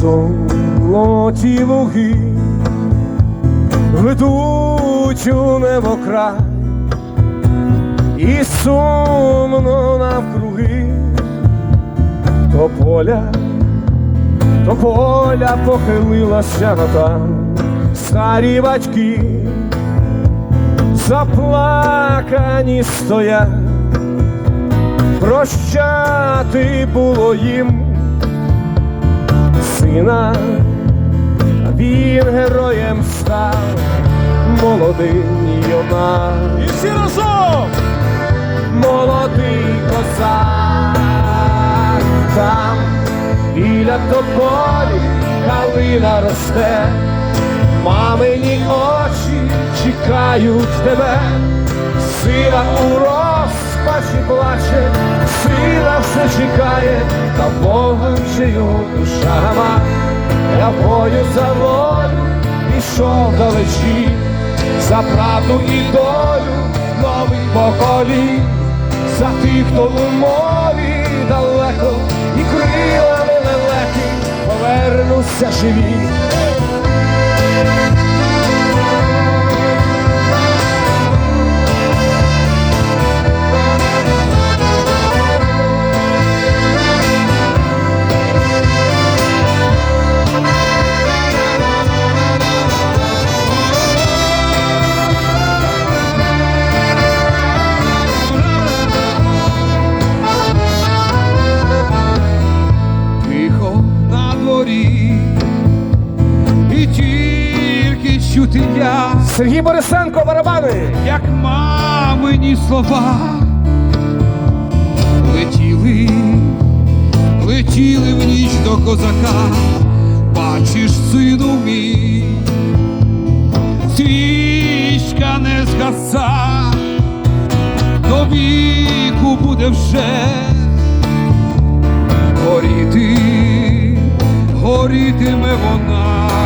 Золоті луги ведуть у небо край, і сумно навкруги, то поля, то поля похилилася на там, старі батьки заплакані стоять, прощати було їм сина, він героєм став, молодий юнак, І всі разом! молодий козак, там біля тополі калина росте, мамині очі чекають тебе, сила у розпачі плаче, сила все чекає, та Бога його душа гама. Я бою за волю пішов далечі, за правду і долю нових поколінь, за тих, хто у морі далеко, і крилами лелеки повернуться живі. І тільки чути я, Сергій Борисенко, барабани! як мамині слова. Летіли, летіли в ніч до козака, бачиш, сину мій, свічка не згаса, до віку буде вже горіти, горітиме вона.